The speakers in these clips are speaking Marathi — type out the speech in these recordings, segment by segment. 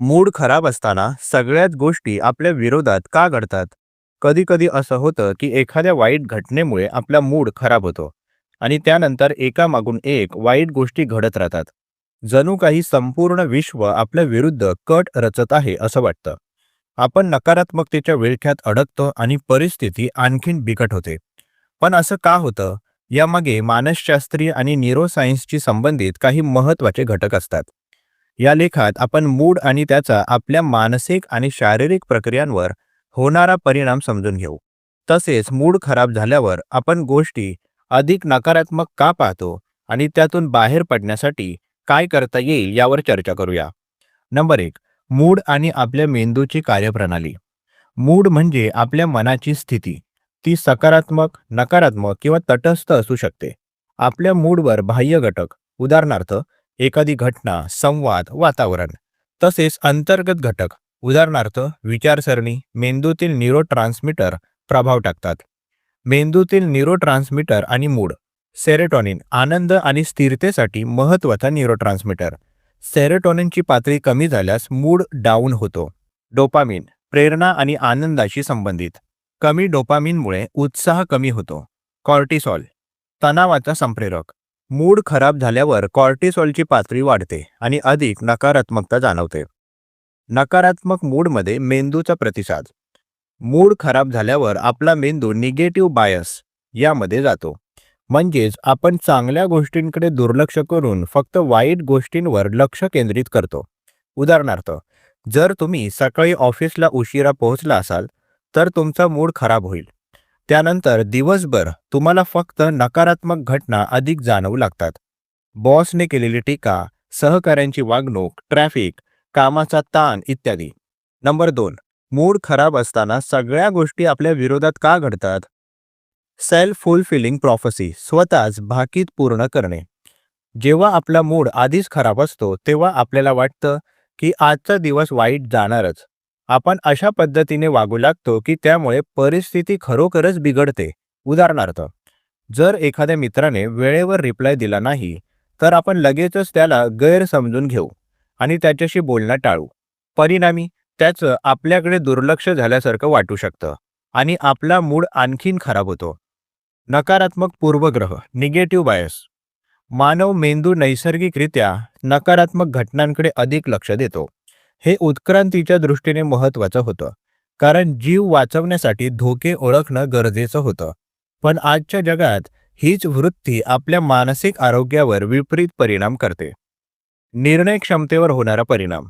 मूड खराब असताना सगळ्याच गोष्टी आपल्या विरोधात का घडतात कधी-कधी असं होतं की एखाद्या वाईट घटनेमुळे आपला मूड खराब होतो आणि त्यानंतर एकामागून एक वाईट गोष्टी घडत राहतात. जणू काही संपूर्ण विश्व आपल्या विरुद्ध कट रचत आहे असं वाटतं. आपण नकारात्मकतेच्या विळख्यात अडकतो आणि परिस्थिती आणखीन बिकट होते. पण असं का होतं? यामागे मानसशास्त्रीय आणि न्यूरोसायन्सशी संबंधित काही महत्त्वाचे घटक असतात. या लेखात आपण मूड आणि त्याचा आपल्या मानसिक आणि शारीरिक प्रक्रियांवर होणारा परिणाम समजून घेऊ. तसेच मूड खराब झाल्यावर आपण गोष्टी अधिक नकारात्मक का पाहतो आणि त्यातून बाहेर पडण्यासाठी काय करता येईल यावर चर्चा करूया. नंबर एक मूड आणि आपल्या मेंदूची कार्यप्रणाली. मूड म्हणजे आपल्या मनाची स्थिती. ती सकारात्मक, नकारात्मक किंवा तटस्थ असू शकते. आपल्या मूडवर बाह्य घटक, उदाहरणार्थ एखादी घटना, संवाद, वातावरण, तसेच अंतर्गत घटक, उदाहरणार्थ विचारसरणी, मेंदूतील न्यूरोट्रान्समीटर प्रभाव टाकतात. मेंदूतील न्यूरोट्रान्समीटर आणि मूड. सेरेटॉनिन आनंद आणि स्थिरतेसाठी महत्त्वाचा न्यूरोट्रान्समीटर. सेरेटॉनिनची पातळी कमी झाल्यास मूड डाऊन होतो. डोपामिन प्रेरणा आणि आनंदाशी संबंधित. कमी डोपामिनमुळे उत्साह कमी होतो. कॉर्टिसॉल तणावाचा संप्रेरक. मूड खराब झाल्यावर कॉर्टिसॉलची पातळी वाढते आणि अधिक नकारात्मकता जाणवते. नकारात्मक मूडमध्ये मेंदूचा प्रतिसाद. मूड खराब झाल्यावर आपला मेंदू निगेटिव्ह बायस यामध्ये जातो. म्हणजेच आपण चांगल्या गोष्टींकडे दुर्लक्ष करून फक्त वाईट गोष्टींवर लक्ष केंद्रित करतो. उदाहरणार्थ जर तुम्ही सकाळी ऑफिसला उशिरा पोहोचला असाल तर तुमचा मूड खराब होईल. त्यानंतर दिवसभर तुम्हाला फक्त नकारात्मक घटना अधिक जाणवू लागतात. बॉसने केलेली टीका, सहकाऱ्यांची वागणूक, ट्रॅफिक, कामाचा ताण इत्यादी. नंबर दोन मूड खराब असताना सगळ्या गोष्टी आपल्या विरोधात का घडतात? सेल्फ फुलफिलिंग प्रॉफसी स्वतःच भाकीत पूर्ण करणे. जेव्हा आपला मूड आधीच खराब असतो तेव्हा आपल्याला वाटतं की आजचा दिवस वाईट जाणारच. आपण अशा पद्धतीने वागू लागतो की त्यामुळे परिस्थिती खरोखरच बिघडते. उदाहरणार्थ जर एखाद्या मित्राने वेळेवर रिप्लाय दिला नाही तर आपण लगेचच त्याला गैर समजून घेऊ आणि त्याच्याशी बोलणं टाळू. परिणामी त्याचं आपल्याकडे दुर्लक्ष झाल्यासारखं वाटू शकतं आणि आपला मूड आणखीन खराब होतो. नकारात्मक पूर्वग्रह निगेटिव्ह बायस मानव मेंदू नैसर्गिकरित्या नकारात्मक घटनांकडे अधिक लक्ष देतो. हे उत्क्रांतीच्या दृष्टीने महत्त्वाचं होतं कारण जीव वाचवण्यासाठी धोके ओळखणं गरजेचं होतं. पण आजच्या जगात हीच वृत्ती आपल्या मानसिक आरोग्यावर विपरीत परिणाम करते. निर्णय क्षमतेवर होणारा परिणाम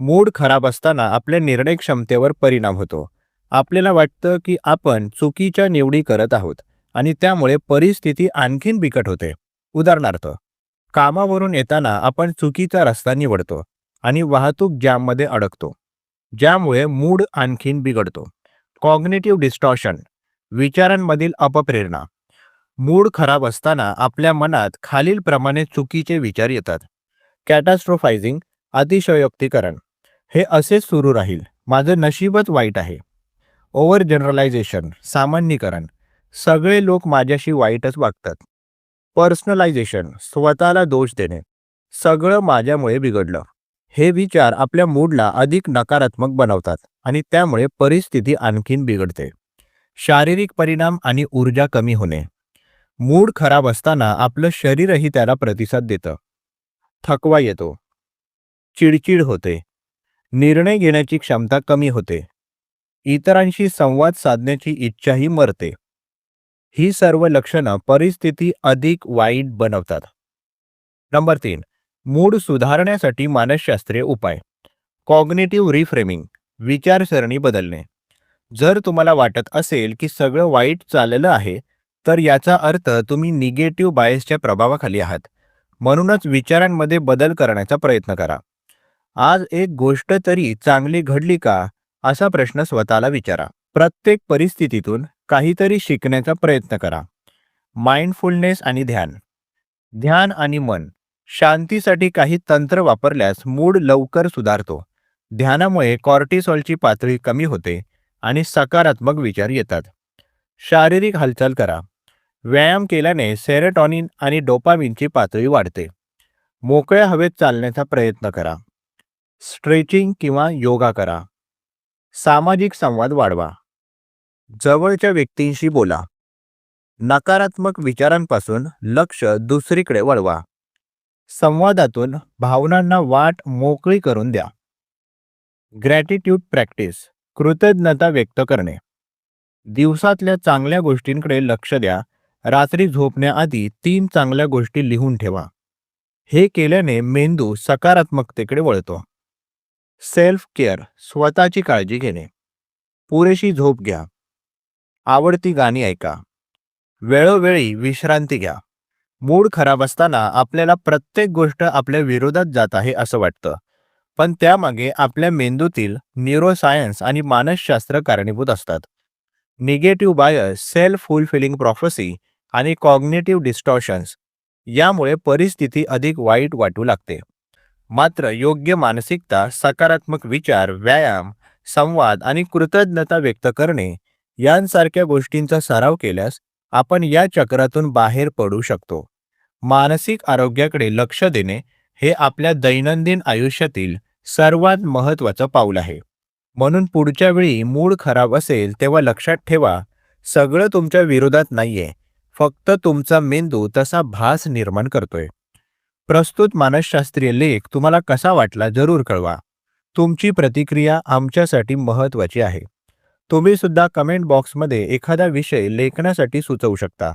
मूड खराब असताना आपल्या निर्णय क्षमतेवर परिणाम होतो. आपल्याला वाटतं की आपण चुकीच्या निवडी करत आहोत आणि त्यामुळे परिस्थिती आणखीन बिकट होते. उदाहरणार्थ कामावरून येताना आपण चुकीचा रस्ता निवडतो आणि वाहतूक जॅममध्ये अडकतो. ज्यामुळे मूड आणखीन बिघडतो. कॉग्नेटिव्ह डिस्टॉर्शन विचारांमधील अपप्रेरणा मूड खराब असताना आपल्या मनात खालीलप्रमाणे चुकीचे विचार येतात. कॅटास्ट्रोफायझिंग अतिशयोक्तीकरण हे असेच सुरू राहील. माझं नशीबच वाईट आहे. ओव्हर जनरलायझेशन सामान्यीकरण सगळे लोक माझ्याशी वाईटच वागतात. पर्सनलायझेशन स्वतःला दोष देणे सगळं माझ्यामुळे बिघडलं. हे विचार आपल्या मूडला अधिक नकारात्मक बनवतात आणि त्यामुळे परिस्थिती आणखीन बिघडते. शारीरिक परिणाम आणि ऊर्जा कमी होणे मूड खराब असताना आपलं शरीरही त्याला प्रतिसाद देतं. थकवा येतो. चिडचिड होते. निर्णय घेण्याची क्षमता कमी होते. इतरांशी संवाद साधण्याची इच्छाही मरते. ही सर्व लक्षणं परिस्थिती अधिक वाईट बनवतात. नंबर तीन मूड सुधारण्यासाठी मानसशास्त्रीय उपाय. कॉग्नेटिव्ह रिफ्रेमिंग विचारसरणी बदलणे. जर तुम्हाला वाटत असेल की सगळं वाईट चाललं आहे तर याचा अर्थ तुम्ही निगेटिव्ह बायसच्या प्रभावाखाली आहात. म्हणूनच विचारांमध्ये बदल करण्याचा प्रयत्न करा. आज एक गोष्ट तरी चांगली घडली का? असा प्रश्न स्वतःला विचारा. प्रत्येक परिस्थितीतून काहीतरी शिकण्याचा प्रयत्न करा. माइंडफुलनेस आणि ध्यान. ध्यान आणि मन. शांतीसाठी काही तंत्र वापरल्यास मूड लवकर सुधारतो. ध्यानामुळे कॉर्टिसॉलची पातळी कमी होते आणि सकारात्मक विचार येतात. शारीरिक हालचाल करा. व्यायाम केल्याने सेरेटॉनिन आणि डोपामिनची पातळी वाढते. मोकळ्या हवेत चालण्याचा प्रयत्न करा. स्ट्रेचिंग किंवा योगा करा. सामाजिक संवाद वाढवा. जवळच्या व्यक्तींशी बोला. नकारात्मक विचारांपासून लक्ष दुसरीकडे वळवा. संवादातून भावनांना वाट मोकळी करून द्या. ग्रॅटिट्यूड प्रॅक्टिस कृतज्ञता व्यक्त करणे. दिवसातल्या चांगल्या गोष्टींकडे लक्ष द्या. रात्री झोपण्याआधी तीन चांगल्या गोष्टी लिहून ठेवा. हे केल्याने मेंदू सकारात्मकतेकडे वळतो. सेल्फ केअर स्वतःची काळजी घेणे. पुरेशी झोप घ्या. आवडती गाणी ऐका. वेळोवेळी विश्रांती घ्या. मूड खराब असताना आपल्याला प्रत्येक गोष्ट आपल्या विरोधात जात आहे असं वाटतं. पण त्यामागे आपल्या मेंदूतील न्यूरोसायन्स आणि मानसशास्त्र कारणीभूत असतात. Negative bias self fulfilling prophecy आणि कॉग्नेटिव्ह डिस्टॉर्शन्स यामुळे परिस्थिती अधिक वाईट वाटू लागते. मात्र योग्य मानसिकता सकारात्मक विचार व्यायाम संवाद आणि कृतज्ञता व्यक्त करणे यांसारख्या गोष्टींचा सराव केल्यास आपण या चक्रातून बाहेर पडू शकतो. मानसिक आरोग्याकडे लक्ष देणे हे आपल्या दैनंदिन आयुष्यातील सर्वात महत्त्वाचं पाऊल आहे. म्हणून पुढच्या वेळी मूड खराब असेल तेव्हा लक्षात ठेवा सगळं तुमच्या विरोधात नाहीये फक्त तुमचा मेंदू तसा भास निर्माण करतोय. प्रस्तुत मानसशास्त्रीय लेख तुम्हाला कसा वाटला जरूर कळवा. तुमची प्रतिक्रिया आमच्यासाठी महत्त्वाची आहे. तुम्ही सुद्धा कमेंट बॉक्समध्ये एखादा विषय लेखनासाठी सुचवू शकता.